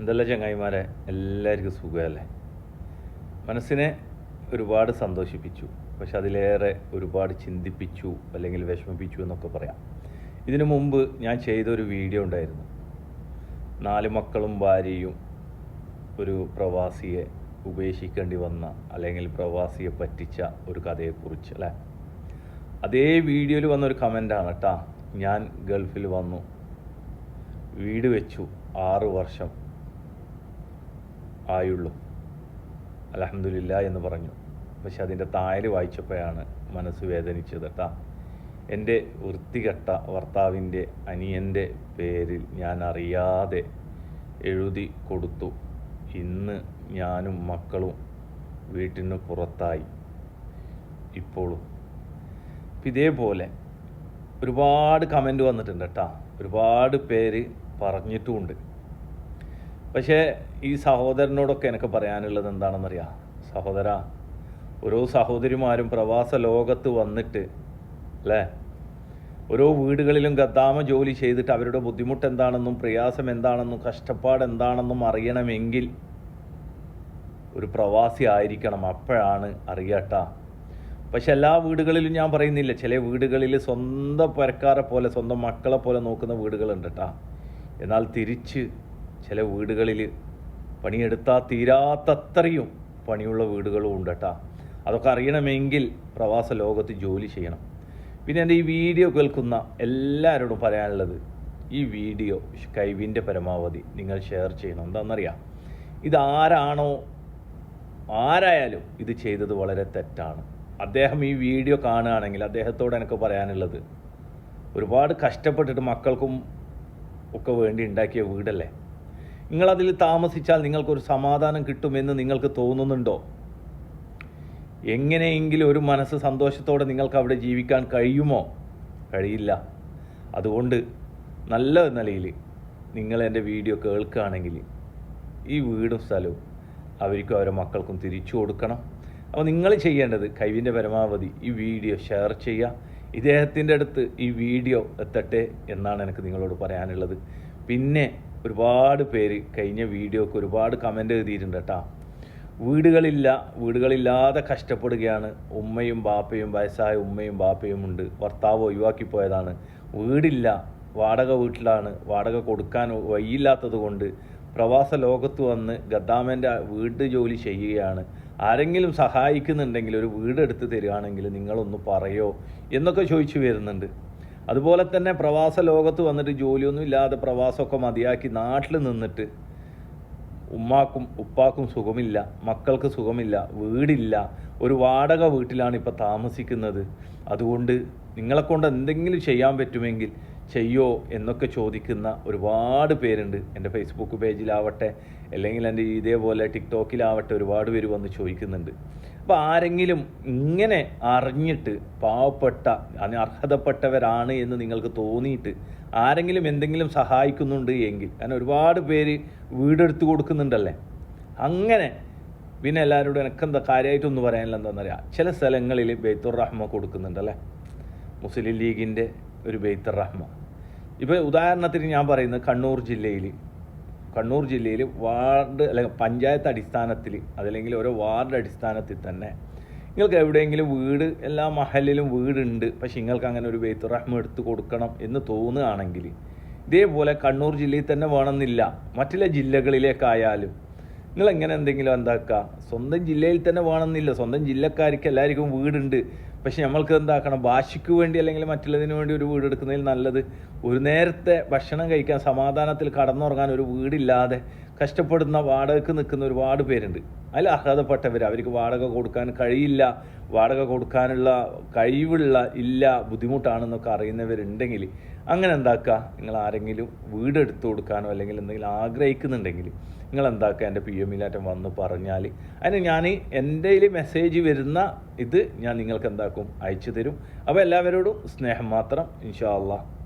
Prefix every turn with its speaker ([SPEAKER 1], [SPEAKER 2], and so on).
[SPEAKER 1] എന്തല്ല ചങ്ങായിമാരെ? എല്ലാവർക്കും സുഖമല്ലേ? മനസ്സിനെ ഒരുപാട് സന്തോഷിപ്പിച്ചു. പക്ഷെ അതിലേറെ ഒരുപാട് ചിന്തിപ്പിച്ചു അല്ലെങ്കിൽ വിഷമിപ്പിച്ചു എന്നൊക്കെ പറയാം. ഇതിനു മുമ്പ് ഞാൻ ചെയ്ത ഒരു വീഡിയോ ഉണ്ടായിരുന്നു. നാല് മക്കളും ഭാര്യയും ഒരു പ്രവാസിയെ ഉപേക്ഷിക്കേണ്ടി വന്ന അല്ലെങ്കിൽ പ്രവാസിയെ പറ്റിച്ച ഒരു കഥയെക്കുറിച്ച് അല്ലേ? അതേ വീഡിയോയിൽ വന്നൊരു കമന്റാണ് കേട്ടാ. ഞാൻ ഗൾഫിൽ വന്നു. വീട് വെച്ചു. ആറ് വർഷം. ആയുള്ളൂ. അലഹമില്ല എന്ന് പറഞ്ഞു. പക്ഷെ അതിന്റെ താര് വായിച്ചപ്പോഴാണ് മനസ്സ് വേദനിച്ചത് കേട്ടാ. എന്റെ വൃത്തികെട്ട ഭർത്താവിന്റെ അനിയന്റെ പേരിൽ ഞാൻ അറിയാതെ എഴുതി കൊടുത്തു. ഇന്ന് ഞാനും മക്കളും വീട്ടിന് പുറത്തായി ഇപ്പോഴും ഇപ്പം ഇതേപോലെ ഒരുപാട് കമന്റ് വന്നിട്ടുണ്ട് കേട്ടാ. ഒരുപാട് പേര് പറഞ്ഞിട്ടുമുണ്ട്. പക്ഷേ ഈ സഹോദരനോടൊക്കെ എനിക്ക് പറയാനുള്ളത് എന്താണെന്നറിയാം? സഹോദര ഓരോ സഹോദരിമാരും പ്രവാസ ലോകത്ത് വന്നിട്ട് അല്ലേ? ഓരോ വീടുകളിലും ഗദ്ദാമ ജോലി ചെയ്തിട്ട് അവരുടെ ബുദ്ധിമുട്ട് എന്താണെന്നും പ്രയാസം എന്താണെന്നും കഷ്ടപ്പാട് എന്താണെന്നും അറിയണമെങ്കിൽ ഒരു പ്രവാസി ആയിരിക്കണം അപ്പോഴാണ് അറിയട്ട. പക്ഷെ എല്ലാ വീടുകളിലും ഞാൻ പറയുന്നില്ല ചില വീടുകളിൽ സ്വന്തം പരക്കാരെ പോലെ സ്വന്തം മക്കളെ പോലെ നോക്കുന്ന വീടുകളുണ്ട് കേട്ടാ എന്നാൽ തിരിച്ച് ചില വീടുകളിൽ പണിയെടുത്താൽ തീരാത്തത്രയും പണിയുള്ള വീടുകളും ഉണ്ട് കേട്ടോ. അതൊക്കെ അറിയണമെങ്കിൽ പ്രവാസ ലോകത്ത് ജോലി ചെയ്യണം. പിന്നെ എന്റെ ഈ വീഡിയോ കേൾക്കുന്ന എല്ലാവരോടും പറയാനുള്ളത് ഈ വീഡിയോ കൈവിന്റെ പരമാവധി നിങ്ങൾ ഷെയർ ചെയ്യണം. എന്താണെന്നറിയാം? ഇതാരാണോ ആരായാലും ഇത് ചെയ്തത് വളരെ തെറ്റാണ്. അദ്ദേഹം ഈ വീഡിയോ കാണുകയാണെങ്കിൽ അദ്ദേഹത്തോട് എനിക്ക് പറയാനുള്ളത് ഒരുപാട് കഷ്ടപ്പെട്ടിട്ട് മക്കൾക്കും ഒക്കെ വേണ്ടി ഉണ്ടാക്കിയ വീടല്ലേ? നിങ്ങളതിൽ താമസിച്ചാൽ നിങ്ങൾക്കൊരു സമാധാനം കിട്ടുമെന്ന് നിങ്ങൾക്ക് തോന്നുന്നുണ്ടോ? എങ്ങനെയെങ്കിലും ഒരു മനസ്സ് സന്തോഷത്തോടെ നിങ്ങൾക്ക് അവിടെ ജീവിക്കാൻ കഴിയുമോ? കഴിയില്ല. അതുകൊണ്ട് നല്ല നിലയിൽ നിങ്ങൾ എന്റെ വീഡിയോ കേൾക്കുകയാണെങ്കിൽ ഈ വീടും സ്ഥലവും അവർക്കും അവരുടെ മക്കൾക്കും തിരിച്ചു കൊടുക്കണം. അപ്പോൾ നിങ്ങൾ ചെയ്യേണ്ടത് കൈവിന്റെ പരമാവധി ഈ വീഡിയോ ഷെയർ ചെയ്യുക. ഇദ്ദേഹത്തിന്റെ അടുത്ത് ഈ വീഡിയോ എത്തട്ടെ എന്നാണ് എനിക്ക് നിങ്ങളോട് പറയാനുള്ളത്. പിന്നെ ഒരുപാട് പേര് കഴിഞ്ഞ വീഡിയോക്ക് ഒരുപാട് കമന്റ് എഴുതിയിട്ടുണ്ട് കേട്ടോ. വീടുകളില്ല വീടുകളില്ലാതെ കഷ്ടപ്പെടുകയാണ്. ഉമ്മയും ബാപ്പയും വയസ്സായ ഉമ്മയും ബാപ്പയും ഉണ്ട്. ഭർത്താവ് ഒഴിവാക്കി പോയതാണ്. വീടില്ല വാടക വീട്ടിലാണ്. വാടക കൊടുക്കാൻ വയ്യില്ലാത്തത് കൊണ്ട് പ്രവാസ ലോകത്ത് വന്ന് ഗദ്ദാമന്റെ വീട് ജോലി ചെയ്യുകയാണ്. ആരെങ്കിലും സഹായിക്കുന്നുണ്ടെങ്കിൽ ഒരു വീടെടുത്ത് തരികയാണെങ്കിൽ നിങ്ങളൊന്ന് പറയോ എന്നൊക്കെ ചോദിച്ചു വരുന്നുണ്ട്. അതുപോലെ തന്നെ പ്രവാസ ലോകത്ത് വന്നിട്ട് ജോലിയൊന്നും ഇല്ലാതെ പ്രവാസമൊക്കെ മതിയാക്കി നാട്ടിൽ നിന്നിട്ട് ഉമ്മാക്കും ഉപ്പാക്കും സുഖമില്ല മക്കൾക്ക് സുഖമില്ല വീടില്ല. ഒരു വാടക വീട്ടിലാണ് ഇപ്പോൾ താമസിക്കുന്നത്. അതുകൊണ്ട് നിങ്ങളെക്കൊണ്ട് എന്തെങ്കിലും ചെയ്യാൻ പറ്റുമെങ്കിൽ ചെയ്യോ എന്നൊക്കെ ചോദിക്കുന്ന ഒരുപാട് പേരുണ്ട്. എന്റെ ഫേസ്ബുക്ക് പേജിലാവട്ടെ അല്ലെങ്കിൽ എന്റെ ഇതേപോലെ ടിക്ടോക്കിലാവട്ടെ ഒരുപാട് പേര് വന്ന് ചോദിക്കുന്നുണ്ട്. അപ്പോൾ ആരെങ്കിലും ഇങ്ങനെ അറിഞ്ഞിട്ട് പാവപ്പെട്ട അർഹതപ്പെട്ടവരാണ് എന്ന് നിങ്ങൾക്ക് തോന്നിയിട്ട് ആരെങ്കിലും എന്തെങ്കിലും സഹായിക്കുന്നുണ്ട് എങ്കിൽ കാരണം ഒരുപാട് പേര് വീടെടുത്ത് കൊടുക്കുന്നുണ്ടല്ലേ? അങ്ങനെ പിന്നെ എല്ലാവരോടും എനിക്കെന്താ കാര്യമായിട്ടൊന്ന് പറയാനില്ല. എന്താണെന്നറിയാം ചില സ്ഥലങ്ങളിൽ ബെയ്ത്തുർ റഹ്മ കൊടുക്കുന്നുണ്ടല്ലേ? മുസ്ലിം ലീഗിന്റെ ഒരു ബെയ്ത്തുർ റഹ്മ. ഇപ്പോൾ ഉദാഹരണത്തിന് ഞാൻ പറയുന്നത് കണ്ണൂർ ജില്ലയിൽ കണ്ണൂർ ജില്ലയിൽ വാർഡ് അല്ലെങ്കിൽ പഞ്ചായത്ത് അടിസ്ഥാനത്തിൽ അതല്ലെങ്കിൽ ഓരോ വാർഡ് അടിസ്ഥാനത്തിൽ തന്നെ നിങ്ങൾക്ക് എവിടെയെങ്കിലും വീട് എല്ലാ മഹലിലും വീടുണ്ട് പക്ഷെ നിങ്ങൾക്ക് അങ്ങനെ ഒരു ബെയ്ത്ത് എടുത്ത് കൊടുക്കണം എന്ന് തോന്നുകയാണെങ്കിൽ ഇതേപോലെ കണ്ണൂർ ജില്ലയിൽ തന്നെ വേണമെന്നില്ല. മറ്റുള്ള ജില്ലകളിലേക്കായാലും നിങ്ങൾ എങ്ങനെ എന്തെങ്കിലും എന്താക്കുക? സ്വന്തം ജില്ലയിൽ തന്നെ വേണമെന്നില്ല. സ്വന്തം ജില്ലക്കാർക്ക് എല്ലാവർക്കും വീടുണ്ട്. പക്ഷെ നമ്മൾക്ക് എന്താക്കണം? ഭാഷയ്ക്ക് വേണ്ടി അല്ലെങ്കിൽ മറ്റുള്ളതിന് വേണ്ടി ഒരു വീട് എടുക്കുന്നതിൽ നല്ലത്. ഒരു നേരത്തെ ഭക്ഷണം കഴിക്കാൻ സമാധാനത്തിൽ കടന്നുറങ്ങാൻ ഒരു വീടില്ലാതെ കഷ്ടപ്പെടുന്ന വാടകയ്ക്ക് നിൽക്കുന്ന ഒരുപാട് പേരുണ്ട്. അതിൽ അർഹതപ്പെട്ടവർ അവർക്ക് വാടക കൊടുക്കാൻ കഴിയില്ല. വാടക കൊടുക്കാനുള്ള കഴിവുള്ള ഇല്ല ബുദ്ധിമുട്ടാണെന്നൊക്കെ അറിയുന്നവരുണ്ടെങ്കിൽ അങ്ങനെ എന്താക്കുക നിങ്ങൾ ആരെങ്കിലും വീട് കൊടുക്കാനോ അല്ലെങ്കിൽ എന്തെങ്കിലും ആഗ്രഹിക്കുന്നുണ്ടെങ്കിൽ നിങ്ങൾ എന്താക്കുക എന്റെ പി എമ്മിലാറ്റം വന്ന് പറഞ്ഞാൽ അതിന് ഞാൻ എന്റെ മെസ്സേജ് വരുന്ന ഇത് ഞാൻ നിങ്ങൾക്ക് എന്താക്കും അയച്ചു തരും. അപ്പോൾ എല്ലാവരോടും സ്നേഹം മാത്രം ഇൻഷാ അള്ളാഹ്